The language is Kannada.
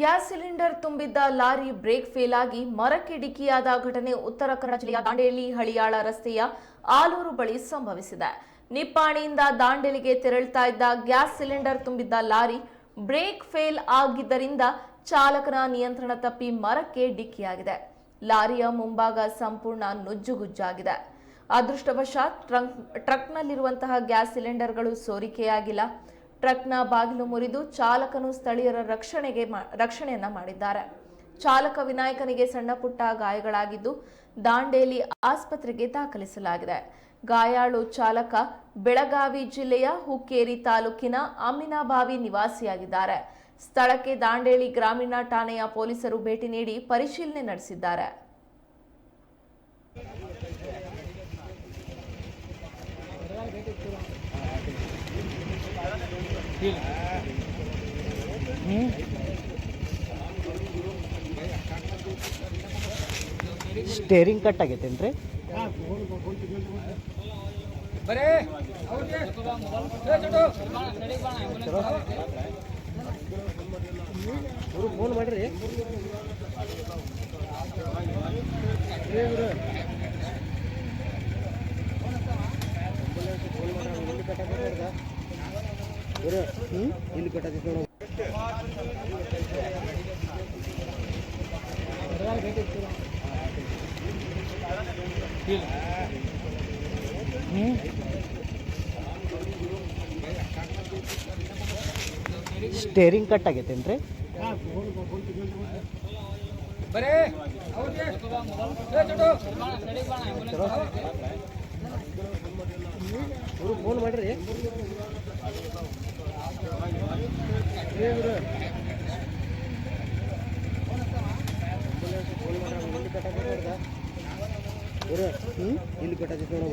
ಗ್ಯಾಸ್ ಸಿಲಿಂಡರ್ ತುಂಬಿದ್ದ ಲಾರಿ ಬ್ರೇಕ್ ಫೇಲ್ ಆಗಿ ಮರಕ್ಕೆ ಡಿಕ್ಕಿಯಾದ ಘಟನೆ ಉತ್ತರ ಕನ್ನಡ ಜಿಲ್ಲೆಯ ದಾಂಡೇಲಿ, ಹಳಿಯಾಳ ರಸ್ತೆಯ ಆಲೂರು ಬಳಿ ಸಂಭವಿಸಿದೆ. ನಿಪ್ಪಾಣಿಯಿಂದ ದಾಂಡೇಲಿಗೆ ತೆರಳುತ್ತಾ ಇದ್ದ ಗ್ಯಾಸ್ ಸಿಲಿಂಡರ್ ತುಂಬಿದ್ದ ಲಾರಿ ಬ್ರೇಕ್ ಫೇಲ್ ಆಗಿದ್ದರಿಂದ ಚಾಲಕನ ನಿಯಂತ್ರಣ ತಪ್ಪಿ ಮರಕ್ಕೆ ಡಿಕ್ಕಿಯಾಗಿದೆ. ಲಾರಿಯ ಮುಂಭಾಗ ಸಂಪೂರ್ಣ ನುಜ್ಜುಗುಜ್ಜಾಗಿದೆ. ಅದೃಷ್ಟವಶಾತ್ ಟ್ರಂಕ್, ಟ್ರಕ್ನಲ್ಲಿರುವಂತಹ ಗ್ಯಾಸ್ ಸಿಲಿಂಡರ್ಗಳು ಸೋರಿಕೆಯಾಗಿಲ್ಲ. ಟ್ರಕ್ನ ಬಾಗಿಲು ಮುರಿದು ಚಾಲಕನು ಸ್ಥಳೀಯರ ರಕ್ಷಣೆಗೆ ರಕ್ಷಣೆಯನ್ನ ಮಾಡಿದ್ದಾರೆ. ಚಾಲಕ ವಿನಾಯಕನಿಗೆ ಸಣ್ಣ ಪುಟ್ಟ ಗಾಯಗಳಾಗಿದ್ದು ದಾಂಡೇಲಿ ಆಸ್ಪತ್ರೆಗೆ ದಾಖಲಿಸಲಾಗಿದೆ. ಗಾಯಾಳು ಚಾಲಕ ಬೆಳಗಾವಿ ಜಿಲ್ಲೆಯ ಹುಕ್ಕೇರಿ ತಾಲೂಕಿನ ಅಮ್ಮಿನಾಬಾವಿ ನಿವಾಸಿಯಾಗಿದ್ದಾರೆ. ಸ್ಥಳಕ್ಕೆ ದಾಂಡೇಲಿ ಗ್ರಾಮೀಣ ಠಾಣೆಯ ಪೊಲೀಸರು ಭೇಟಿ ನೀಡಿ ಪರಿಶೀಲನೆ ನಡೆಸಿದ್ದಾರೆ. ಸ್ಟೇರಿಂಗ್ ಕಟ್ ಆಗೈತೇನ್ರಿ ಫೋನ್ ಮಾಡ್ರಿ ಸ್ಟೇರಿಂಗ್ ಕಟ್ ಆಗೈತೇನ್ರಿ? ಫೋನ್ ಮಾಡ್ರಿ. ಇಲ್ಲಿ ಕಟ್ಟೈತಿ ನೋಡು